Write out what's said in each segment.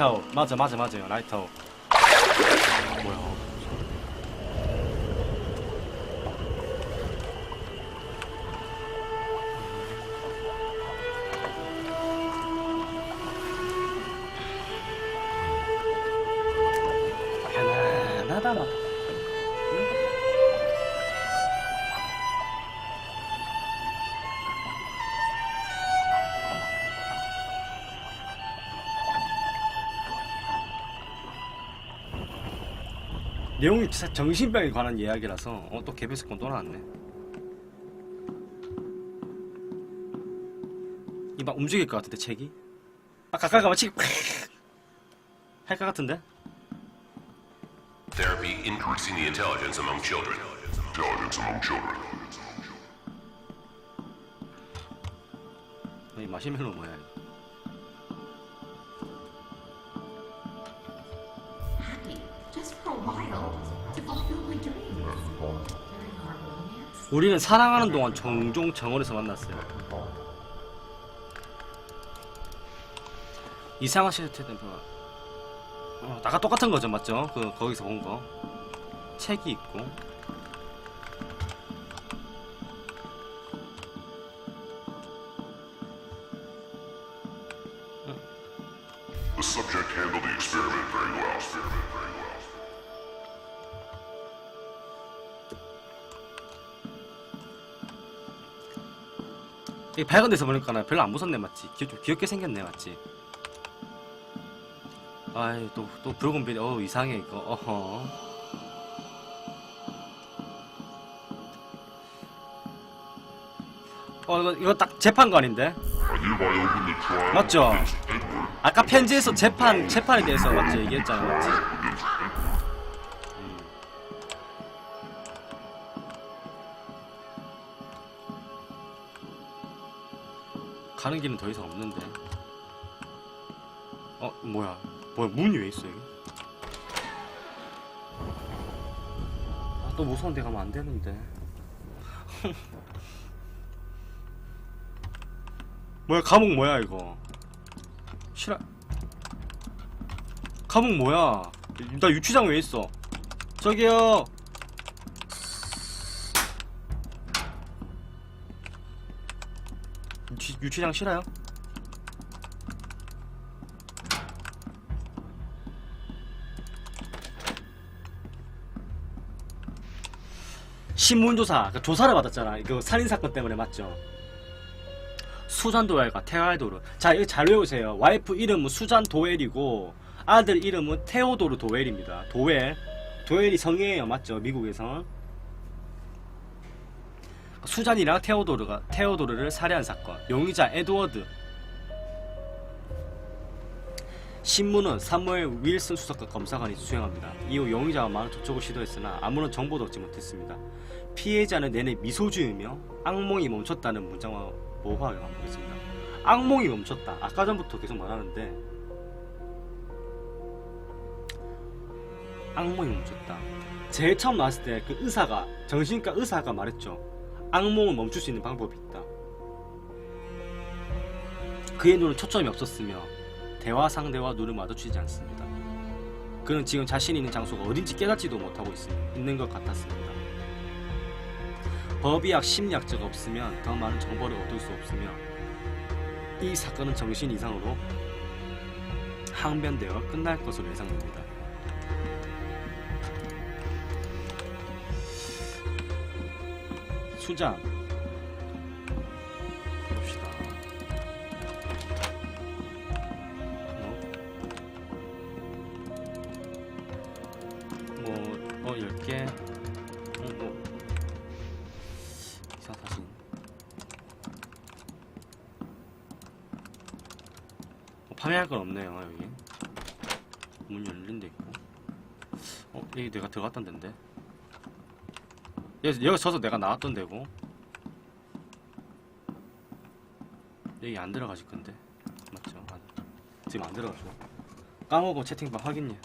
라이트아웃. 맞아 맞아 맞아요. 라이트아웃. 뭐야 정신병에 관한 이야기라서 어, 또 개별사건 또 나왔네 이 막 움직일 것 같은데 책이 아 가까이 가면 책이 할 것 같은데 Therapy increasing the intelligence among children. Intelligence among children. 이 마시멜로 뭐야 이거 우리는 사랑하는 동안 종종 정원에서 만났어요 이상한 시스템 뭐 어, 다가 똑같은 거죠 맞죠? 그 거기서 본 거 책이 있고 The subject handled the experiment very well. Experiment very well. 이 밝은 데서 보니까 나 별로 안 무섭네 맞지? 귀, 좀 귀엽게 생겼네 맞지? 아이 또또 붉은 빛, 어 이상해 이거 어허 어 이거 이거 딱 재판관인데 맞죠? 아까 편지에서 재판 재판에 대해서 맞지 얘기했잖아 맞지? 가는 길은 더 이상 없는데. 어 뭐야? 뭐야 문이 왜 있어 여기? 아, 또 무서운 데 가면 안 되는데. 뭐야 감옥 뭐야 이거? 싫어. 감옥 뭐야? 나 유치장 왜 있어? 저기요. 유치, 유치장 싫어요? 신문조사, 그 조사를 받았잖아. 이거 살인사건 때문에 맞죠? 수잔 도엘과 테알도르. 자, 이거 잘 외우세요. 와이프 이름은 수잔 도엘이고 아들 이름은 테오도르 도엘입니다. 도엘. 도엘이 성이에요. 맞죠? 미국에서. 수잔이랑 테오도르가 테오도르를 살해한 사건. 용의자 에드워드. 신문은 사무엘 윌슨 수석과 검사관이 수행합니다. 이후 용의자와 많은 접촉을 시도했으나 아무런 정보도 얻지 못했습니다. 피해자는 내내 미소 지으며 악몽이 멈췄다는 문장과 모호하게 반복했습니다. 악몽이 멈췄다. 아까 전부터 계속 말하는데 악몽이 멈췄다. 제일 처음 나왔을 때 그 의사가 정신과 의사가 말했죠. 악몽을 멈출 수 있는 방법이 있다. 그의 눈은 초점이 없었으며 대화 상대와 눈을 마주치지 않습니다. 그는 지금 자신이 있는 장소가 어딘지 깨닫지도 못하고 있, 있는 것 같았습니다. 법의학 심리학자가 없으면 더 많은 정보를 얻을 수 없으며 이 사건은 정신 이상으로 항변되어 끝날 것으로 예상됩니다. 수장 봅시다. 어? 뭐, 어, 10개. 어, 뭐. 기사 사진. 어, 판매할 건 없네요, 여기. 문 열린 데 있고. 어, 여기 내가 들어갔던 데인데. 여기, 여기 서서 내가 나왔던 데고. 여기 안 들어가실 건데. 맞죠? 안, 지금 안 들어가죠. 까먹고 채팅방 확인요.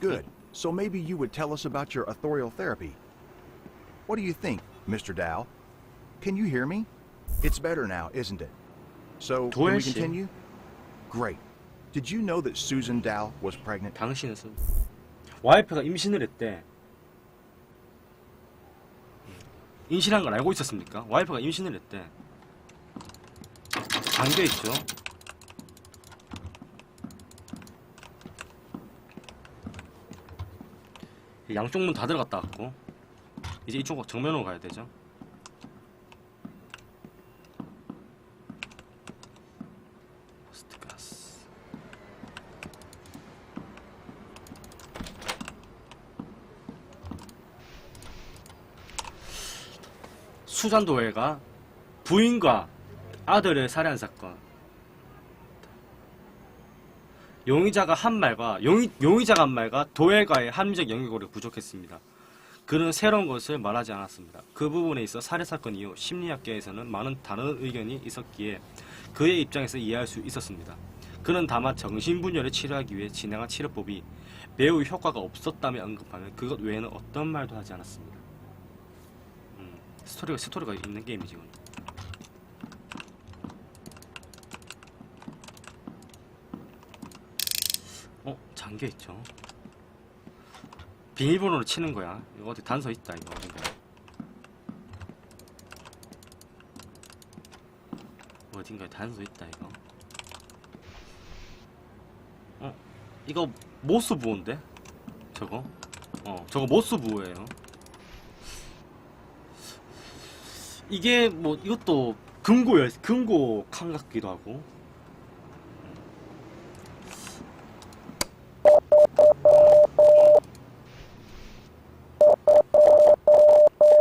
Good. So maybe you would tell us about your authorial therapy. What do you think, Mr. Dow? Can you hear me? It's better now, isn't it? So, can we 씨. continue? Great. Did you know that Susan Dow was pregnant? 당신은 수... 와이프가 임신을 했대. 임신한 걸 알고 있었습니까? 와이프가 임신을 했대. 잠겨 있죠. 양쪽 문 다 들어갔다 왔고 이제 이쪽 정면으로 가야 되죠. 포스트 가스. 수잔도회가 부인과 아들을 살해한 사건. 용의자가 한 말과 용의, 용의자가 한 말과 도회가의 합리적 영역으로 부족했습니다. 그는 새로운 것을 말하지 않았습니다. 그 부분에 있어 살해 사건 이후 심리학계에서는 많은 다른 의견이 있었기에 그의 입장에서 이해할 수 있었습니다. 그는 다만 정신분열을 치료하기 위해 진행한 치료법이 매우 효과가 없었다며 언급하며 그것 외에는 어떤 말도 하지 않았습니다. 음, 스토리가 스토리가 있는 게임이지 이건. 어 잠겨 있죠. 비밀번호로 치는 거야. 이거 어디 단서 있다 이거 어딘가. 어딘가에 단서 있다 이거. 어 이거 모스 부호인데? 저거? 어 저거 모스 부호예요. 이게 뭐 이것도 금고 열 금고 칸 같기도 하고.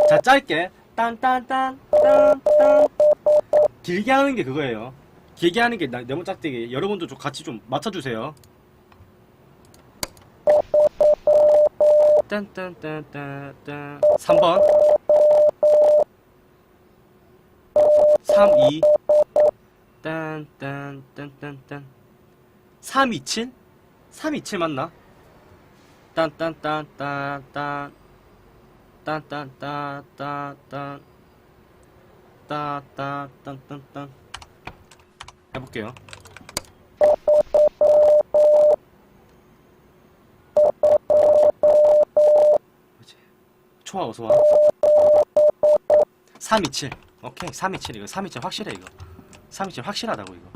자 짧게 딴딴딴 딴딴 길게 하는 게 그거예요. 길게 하는 게 나- 네모 짝대기. 여러분도 좀 같이 좀 맞춰주세요. 딴딴딴딴딴 3번 3, 2 딴 딴 딴 딴 딴 327? 327 맞나? 딴 딴 딴 딴 딴 딴딴따따따 따따딴딴 딴 해볼게요. 뭐지? 초아 어서 와. 327. 오케이 327 이거 327 확실해 이거. 327 확실하다고 이거.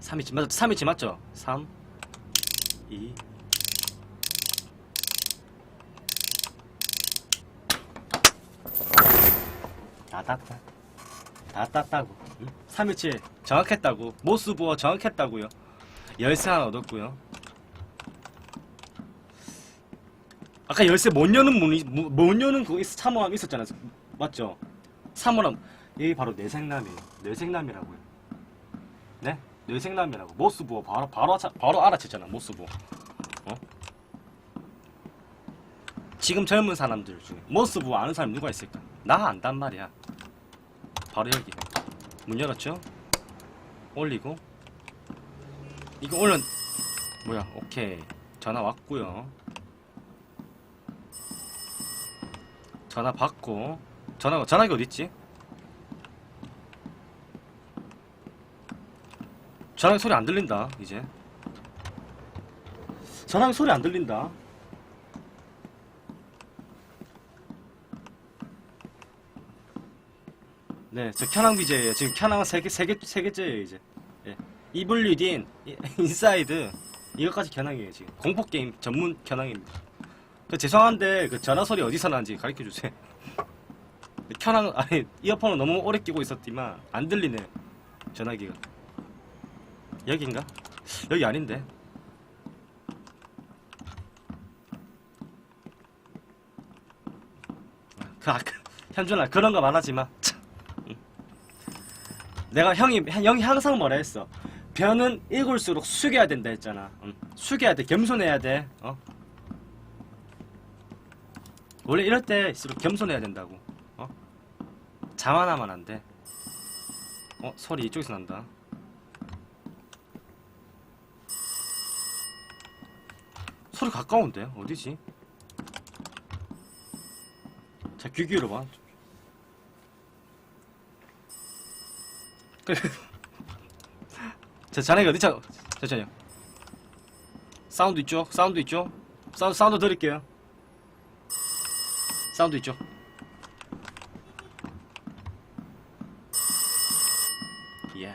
삼이치 맞죠? 삼이치 맞죠? 3 2다 땄다 다 땄다고 응? 327 정확했다고 모스 부어 정확했다고요 열쇠 하나 얻었고요 아까 열쇠 못 여는 문이 못- 못 여는 그 참호함 있었잖아요. 맞죠? 참호함. 이게 바로 뇌생남이에요. 뇌생남이라고요. 네? 뇌생남이라고. 모스부어 바로 바로 자- 바로 알아챘잖아 모스부어. 어? 지금 젊은 사람들 중에 모스부어 아는 사람 누가 있을까? 나 안단 말이야. 바로 여기. 문 열었죠? 올리고. 이거 올려 뭐야? 오케이. 전화 왔고요 전화 받고 전화가 전화기 어딨지? 전화기 소리 안 들린다 이제 전화기 소리 안 들린다 네, 저 켜낭 BJ예요. 지금 켜낭 세개 세개 세 개째예요 이제. 예. 이블리딘, 이- 인사이드 이것까지 켜낭이에요 지금. 공포 게임 전문 켜낭입니다. 그 죄송한데 그 전화 소리 어디서 나는지 가르쳐 주세요. 켜낭 아니 이어폰을 너무 오래 끼고 있었지만 안 들리네 전화기가. 여긴가? 여기 아닌데. 그 아까 현준아 그런 거 말하지 마. 내가 형이 형이 항상 뭐라 했어. 변은 읽을수록 숙여야 된다 했잖아. 응. 숙여야 돼. 겸손해야 돼. 어? 원래 이럴 때일수록 겸손해야 된다고. 어? 자만하면 안 돼. 어 소리 이쪽에서 난다. 소리 가까운데 어디지? 자 자, 귀 기울여 봐. 자, 자네가 어디 차? 잠시만요. 사운드 있죠? 사운드 있죠? 사운드, 사운드 드릴게요. 사운드 있죠? 이야.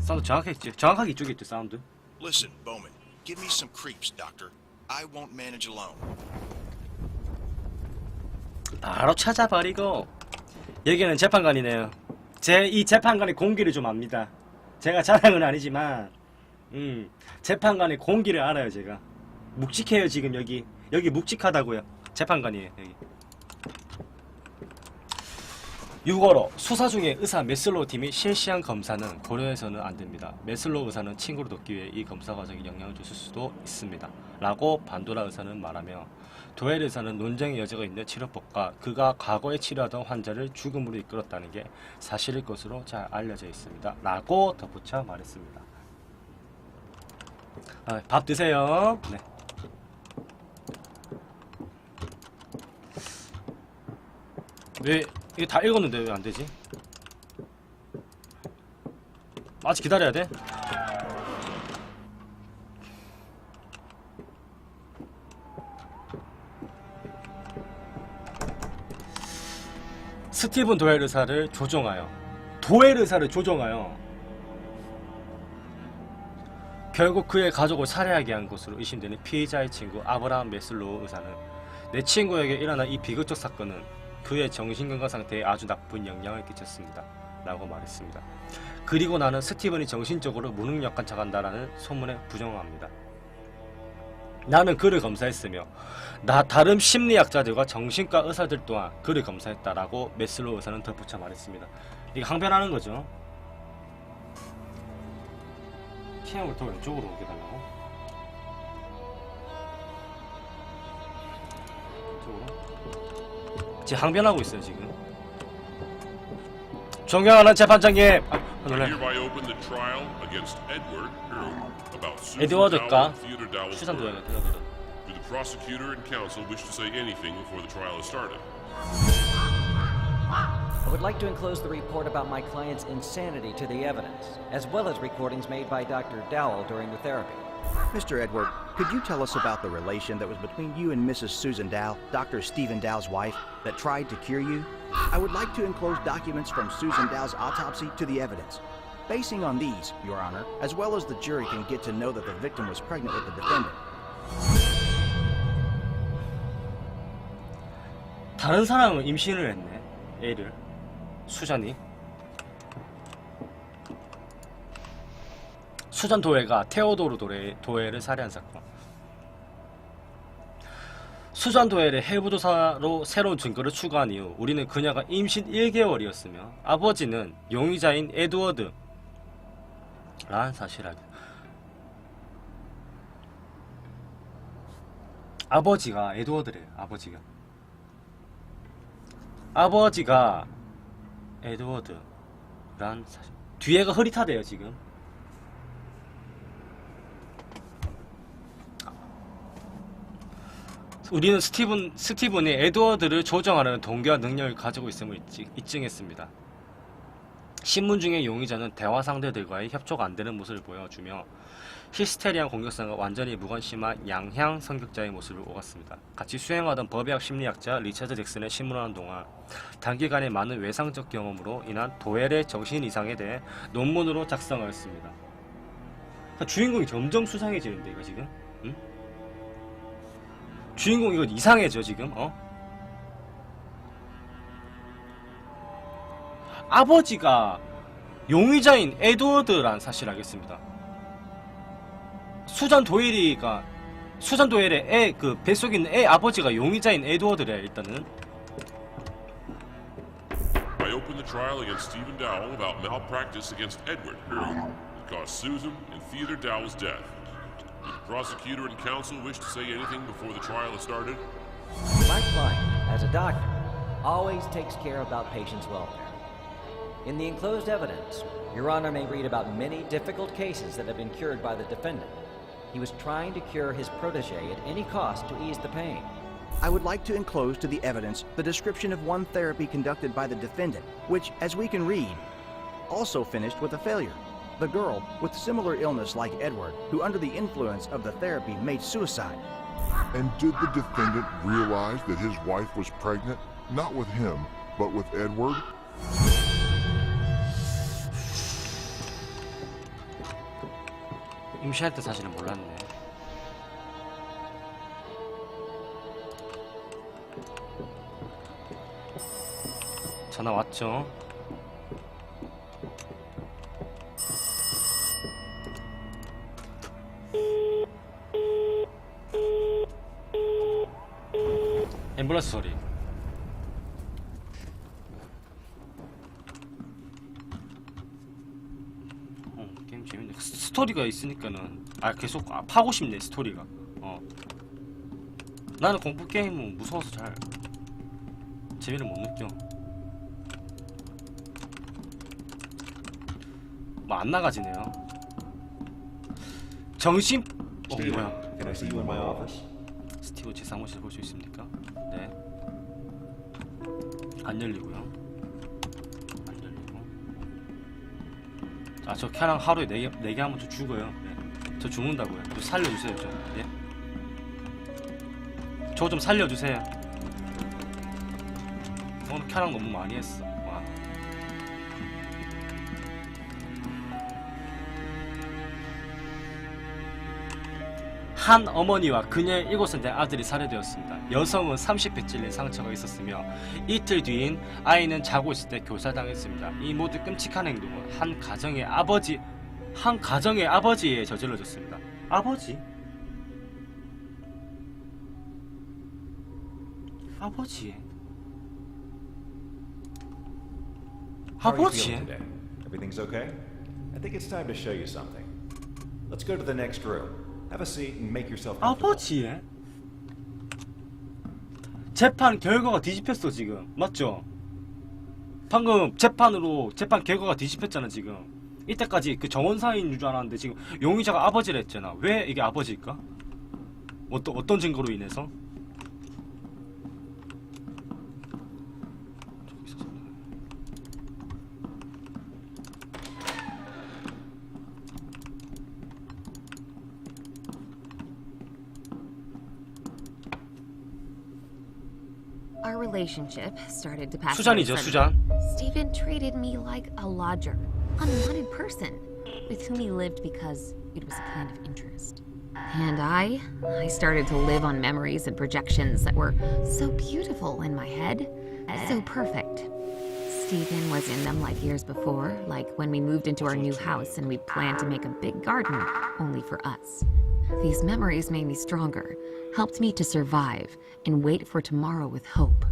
사운드 정확하게 있지? 정확하게 이쪽에 있죠, 사운드. Listen, Bowman, give me some creeps, Doctor. I won't manage alone. 바로 찾아버리고 여기는 재판관이네요. 제 이 재판관의 공기를 좀 압니다. 제가 자랑은 아니지만 음 재판관의 공기를 알아요 제가. 묵직해요 지금 여기 여기 묵직하다고요. 재판관이에요 여기. 6월호 수사 중에 의사 메슬로 팀이 실시한 검사는 고려해서는 안 됩니다. 메슬로 의사는 친구를 돕기 위해 이 검사 과정에 영향을 줬을 수도 있습니다. 라고 반도라 의사는 말하며 도엘 의사는 논쟁의 여지가 있는 치료법과 그가 과거에 치료하던 환자를 죽음으로 이끌었다는 게 사실일 것으로 잘 알려져 있습니다. 라고 덧붙여 말했습니다. 아, 밥 드세요. 네. 왜 이게 다 읽었는데 왜 안 되지? 아직 기다려야 돼? 스티븐 도엘 의사를 조종하여 도엘 의사를 조종하여 결국 그의 가족을 살해하게 한 것으로 의심되는 피해자의 친구 아브라함 메슬로우 의사는 내 친구에게 일어난 이 비극적 사건은 그의 정신건강 상태에 아주 나쁜 영향을 끼쳤습니다. 라고 말했습니다. 그리고 나는 스티븐이 정신적으로 무능력한 척한다라는 소문에 부정합니다. 나는 그를 검사했으며 나 다른 심리학자들과 정신과 의사들 또한 그를 검사했다라고 메슬로 의사는 덧붙여 말했습니다. 이게 항변하는 거죠. 키형을 더 왼쪽으로 옮겨달라고? 이쪽으로? 지금 항변하고 있어요 지금. 존경하는 재판장님. 아, I 놀래. 에드워드가 Dow and Theodore Dowell's 수산 murder. 도약을 되거든. Do the prosecutor and counsel wish to say anything before the trial is started? I would like to enclose the report about my client's insanity to the evidence, as well as recordings made by Dr. Dowell during the therapy. Mr. Edward, could you tell us about the relation that was between you and Mrs. Susan Dow, Dr. Stephen Dow's wife, that tried to cure you? I would like to enclose documents from Susan Dow's autopsy to the evidence. Basing on these, Your Honor, as well as the jury can get to know that the victim was pregnant with the defendant. 다른 사람은 임신을 했네. 애를. 수잔이. 수잔 도에가 테오도르 도레, 도에를 살해한 사건. 수잔 도엘의 해부 조사로 새로운 증거를 추가한 이후 우리는 그녀가 임신 1개월이었으며 아버지는 용의자인 에드워드 라는 사실을 알게 아버지가 에드워드래요 아버지가. 아버지가 에드워드란 사실. 뒤에가 흐릿하대요 지금 우리는 스티븐 스티븐이 에드워드를 조정하려는 동기와 능력을 가지고 있음을 입증- 입증 했습니다. 신문 중에 용의자는 대화 상대들과의 협조가 안 되는 모습을 보여주며 히스테리한 공격성과 완전히 무관심한 양향 성격자의 모습을 오갔습니다. 같이 수행하던 법의학 심리학자 리처드 잭슨의 신문하는 동안 단기간에 많은 외상적 경험으로 인한 도엘의 정신 이상에 대해 논문으로 작성하였습니다. 그러니까 주인공이 점점 수상해지는데 이거 지금? 응? 주인공 이거 이상해져 지금? 어? 아버지가 용의자인 에드워드란 사실 알겠습니다. 수잔 도일이가 수잔 도일의 애 그 뱃속에 있는 애 아버지가 용의자인 에드워드래 일단은 I open the trial against Stephen Dowell about malpractice against Edward that caused Susan and Theodore Dowell's death. Do the prosecutor and counsel wish to say anything before the trial is started? My client, as a doctor, always takes care about patients' welfare. In the enclosed evidence, Your Honor may read about many difficult cases that have been cured by the defendant. He was trying to cure his protege at any cost to ease the pain. I would like to enclose to the evidence the description of one therapy conducted by the defendant, which, as we can read, also finished with a failure. The girl, with similar illness like Edward, who under the influence of the therapy made suicide. And did the defendant realize that his wife was pregnant? Not with him, but with Edward? 임시할 때 사실은 몰랐네. 전화 왔죠? 앰뷸런스 소리. 어, 게임 재밌네. 스- 스토리가 있으니까는 아 계속 아, 파고 싶네 스토리가. 어. 나는 공포 게임은 무서워서 잘 재미를 못 느껴. 뭐 안 나가지네요. 정신. 어 뭐야? 스티브 제 사무실 볼 수 있습니까? 네. 안 열리고요. 안 열리고. 아, 저 캐랑 하루에 4개, 4개 하면 저 죽어요. 네. 저 죽는다고요. 저 살려주세요, 좀. 예? 저 좀 살려주세요. 오늘 캐랑 너무 많이 했어. 한 어머니와 그녀의 일곱 살된 아들이 살해되었습니다. 여성은 30회 찔린 상처가 있었으며 이틀 뒤인 아이는 자고 있을 때 교살당했습니다. 이 모두 끔찍한 행동은 한 가정의 아버지, 한 가정의 아버지에 저질러졌습니다. 아버지? 아버지? 아버지? Everything's okay? I think it's time to show you something. Let's go to the next room. Have a seat and make yourself comfortable. 아버지의 재판 결과가 뒤집혔어 지금 맞죠? 방금 재판으로 재판 결과가 뒤집혔잖아 지금 이때까지 그 정원사인 줄 알았는데 지금 용의자가 아버지를 했잖아 왜 이게 아버지일까? 어떤 어떤 증거로 인해서? relationship started to pass. 수잔이죠 out 수잔 Stephen treated me like a lodger, unwanted person, with whom he lived because it was a kind of interest. And I, I started to live on memories and projections that were so beautiful in my head, so perfect. Stephen was in them like years before, like when we moved into our new house and we planned to make a big garden only for us. These memories made me stronger, helped me to survive and wait for tomorrow with hope.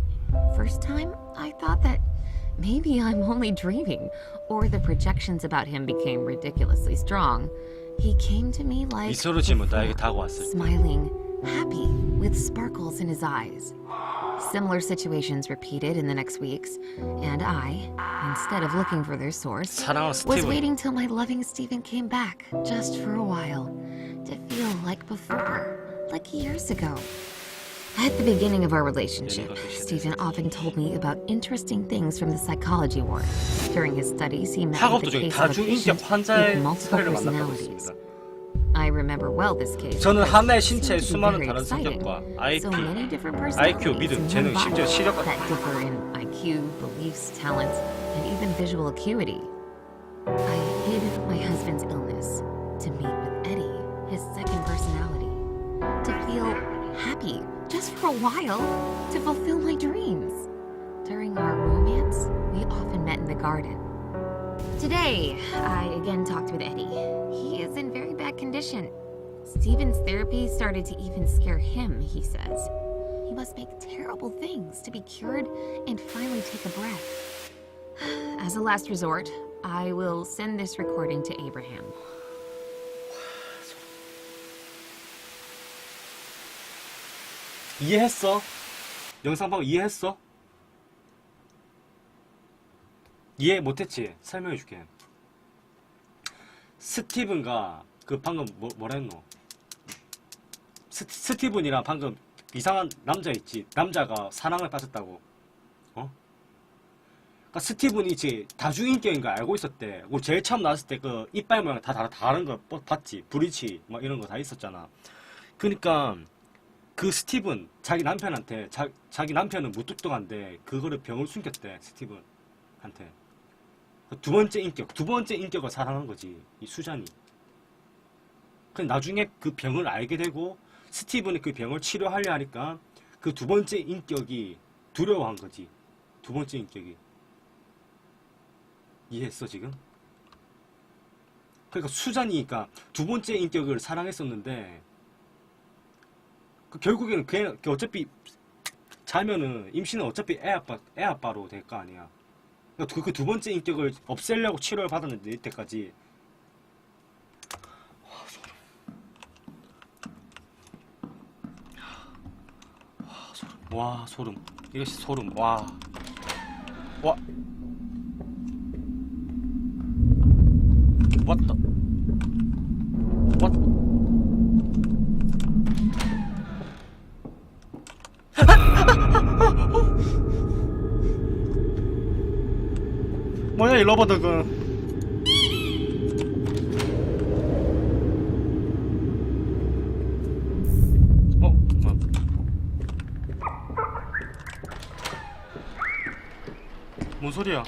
First time, I thought that maybe I'm only dreaming, or the projections about him became ridiculously strong. He came to me like before, smiling, happy, with sparkles in his eyes. Similar situations repeated in the next weeks, and I, instead of looking for their source, was waiting till my loving Stephen came back, just for a while, to feel like before, like years ago. At the beginning of our relationship, Stephen often told me about interesting things from the psychology ward. During his studies, he met with 학업도 a 저기 case of a 다중인격 patient 환자의 with multiple 사례를 만났다고 personalities. 했습니다. I remember well this case. 저는 because 하나의 it seemed 신체의 to be 수많은 very 다른 exciting. 성격과 So IQ, many different IQ, personalities 믿음, in 재능, one 심지어 body 시력까지 that differ in IQ, beliefs, talents, and even visual acuity. I hid my husband's illness to meet with Eddie, his second personality, to feel happy just for a while, to fulfill my dreams. During our romance, we often met in the garden. Today, I again talked with Eddie. He is in very bad condition. Stephen's therapy started to even scare him, he says. He must make terrible things to be cured and finally take a breath. As a last resort, I will send this recording to Abraham. 이해했어? 영상 보고 이해했어? 이해 못했지? 설명해줄게. 스티븐과 그 방금 뭐, 뭐라 했노? 스, 스티븐이랑 방금 이상한 남자 있지. 남자가 사랑에 빠졌다고. 어? 그러니까 스티븐이 이제 다중인격인 걸 알고 있었대. 그 제일 처음 나왔을 때 그 이빨 모양 다 다- 다른 거 뭐- 봤지. 브리치 막 이런 거 다 있었잖아. 그러니까 그 스티븐 자기 남편한테 자, 자기 남편은 무뚝뚝한데 그거를 병을 숨겼대 스티븐한테. 그두 번째 인격, 두 번째 인격을 사랑한 거지 이 수잔이. 근데 나중에 그 병을 알게 되고 스티븐이 그 병을 치료하려 하니까 그 두 번째 인격이 두려워한 거지. 두 번째 인격이. 이해했어 지금? 그러니까 수잔이니까 두 번째 인격을 사랑했었는데 그 결국에는 걔, 걔 어차피 자면은 임신은 어차피 애 아빠 애 아빠로 될 거 아니야. 그러니까 그두 번째 인격을 없애려고 치료를 받았는데 이때까지. 와 소름. 이것이 소름. 와. 와. What 뭐 야이 러버덕은 어? 뭐야 뭔 소리야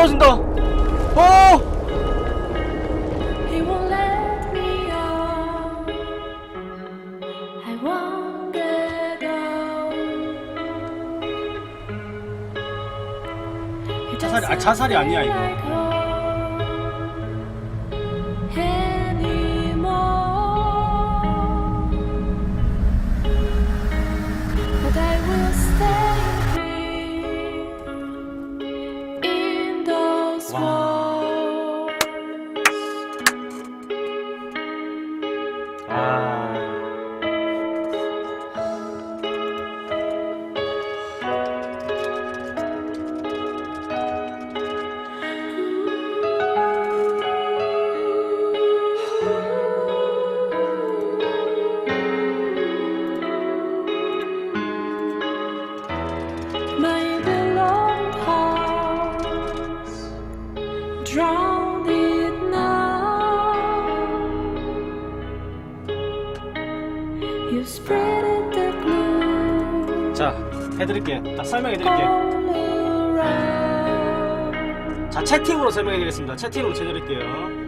떨어진다. 어! He won't let me out. I won't get out. He 자살이- 아, doesn't 자살이 아니야, 이거. feel like home 자, 해드릴게. 딱 설명해드릴게. all around. 자, 채팅으로 설명해드리겠습니다. 채팅으로 해드릴게요. All